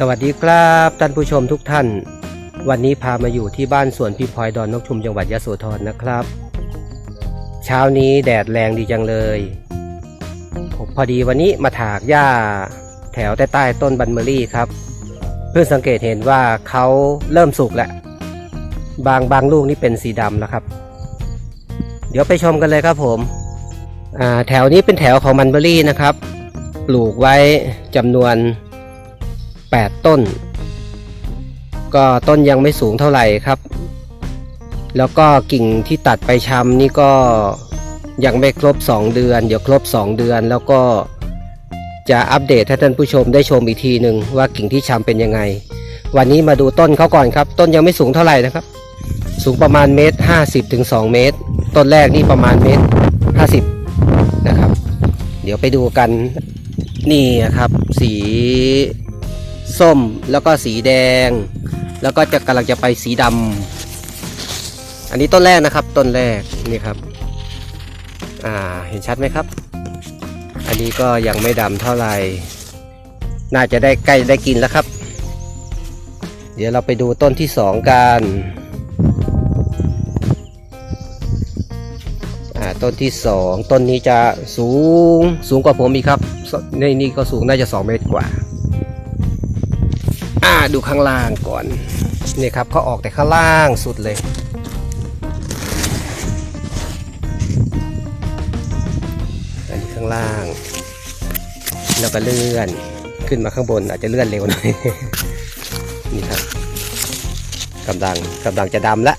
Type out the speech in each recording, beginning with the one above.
สวัสดีครับท่านผู้ชมทุกท่าน วันนี้พามาอยู่ที่บ้านสวนพิมพลอยดอนนกชุมจังหวัดยะโสธรนะครับ เช้านี้แดดแรงดีจังเลยผมพอดีวันนี้มาถากหญ้าแถวใต้ใต้ต้นบันเมอรี่ครับ เพื่อสังเกตเห็นว่าเขาเริ่มสุกแล้ว บางบางลูกนี่เป็นสีดำแล้วครับ เดี๋ยวไปชมกันเลยครับผมแถวนี้เป็นแถวของมันเบอรี่นะครับ ปลูกไว้จำนวน 8 ต้น ก็ต้นยังไม่สูงเท่าไหร่ครับ แล้วก็กิ่งที่ตัดไปชำนี่ก็ยังไม่ครบ 2 เดือน เดี๋ยวครบ 2 เดือนแล้วก็จะอัปเดตให้ท่านผู้ชมได้ชมอีกทีหนึ่งว่ากิ่งที่ชำเป็นยังไง วันนี้มาดูต้นเขาก่อนครับ ต้นยังไม่สูงเท่าไหร่นะครับ สูงประมาณเมตรห้าสิบถึงสองเมตร ต้นแรกนี่ประมาณเมตรห้าสิบนะครับ เดี๋ยวไปดูกันนี่ครับ สี ส้มแล้วก็สีแดง แล้วก็จะกำลังจะไปสีดำอันนี้ต้นแรกนะครับต้นแรกนี่ครับอ่าเห็นชัดไหมครับ อันนี้ก็ยังไม่ดำเท่าไหร่ น่าจะได้ใกล้ได้กินแล้วครับ เดี๋ยวเราไปดูต้นที่สองกันต้นที่สองต้นนี้จะสูงสูงกว่าผมอีกครับ ในนี่ก็สูงน่าจะ 2 เมตรกว่า ดูข้างล่างก่อนนี่ครับเขาออกแต่ข้างล่างสุดเลยอันนี้ข้างล่าง แล้วก็เลื่อนขึ้นมาข้างบนอาจจะเลื่อนเร็วหน่อยนี่ครับกำลังกำลังจะดำละ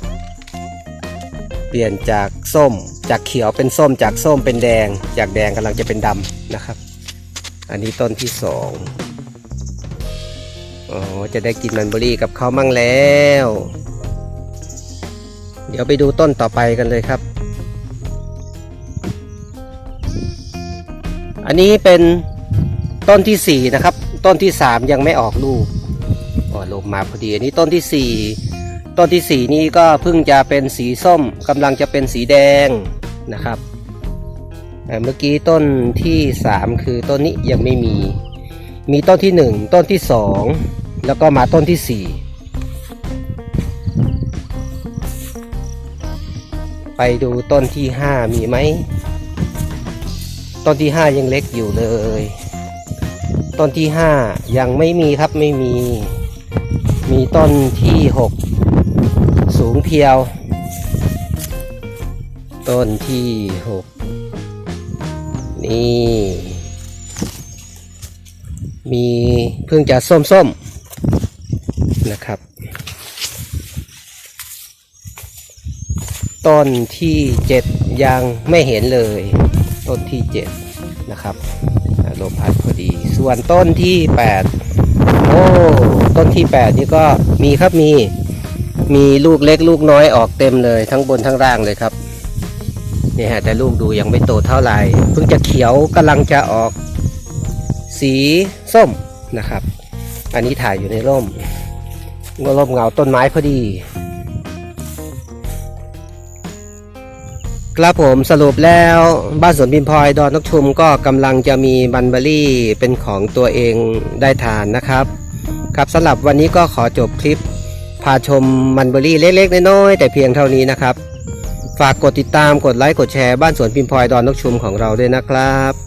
เปลี่ยนจากส้มจากเขียวเป็นส้มจากส้มเป็นแดง จากแดงกำลังจะเป็นดำนะครับ อันนี้ต้นที่สอง อ๋อ จะได้กินมันเบอรี่กับเขามั่งแล้ว เดี๋ยวไปดูต้นต่อไปกันเลยครับ อันนี้เป็นต้นที่สี่นะครับ ต้นที่สามยังไม่ออกลูกอ๋อลงมาพอดีอันนี้ต้นที่สี่ต้นที่สี่นี้ก็เพิ่งจะเป็นสีส้มกำลังจะเป็นสีแดงนะครับเอ่เมื่อกี้ต้นที่สามคือต้นนี้ยังไม่มี มีต้นที่หนึ่งต้นที่สองแล้วก็มาต้นที่สี่ไปดูต้นที่ห้ามีไหม ต้นที่ห้ายังเล็กอยู่เลย ต้นที่ห้ายังไม่มีครับไม่มี มีต้นที่หกสูงเพียว ต้นที่หกนี่ มีเพิ่งจะส้มๆนะครับ ต้นที่เจ็ดยังไม่เห็นเลย ต้นที่เจ็ดนะครับลมพัดพอดี ส่วนต้นที่แปดโอ้ต้นที่แปดนี่ก็มีครับมีมีลูกเล็กลูกน้อยออกเต็มเลยทั้งบนทั้งล่างเลยครับนี่ฮะแต่ลูกดูยังไม่โตเท่าไหร่เพิ่งจะเขียวกำลังจะออก สีส้มนะครับ อันนี้ถ่ายอยู่ในร่มร่มเงาต้นไม้พอดี ครับผมสรุปแล้วบ้านสวนพิมพลอยดอนนกชุมก็กำลังจะมีบันเบอรี่เป็นของตัวเองได้ทานนะครับ ครับสำหรับวันนี้ก็ขอจบคลิป พาชมมันเบอรี่เล็กๆน้อยๆแต่เพียงเท่านี้นะครับ ฝากกดติดตามกดไลค์กดแชร์บ้านสวนพิมพลอยดอนนกชุมของเราด้วยนะครับ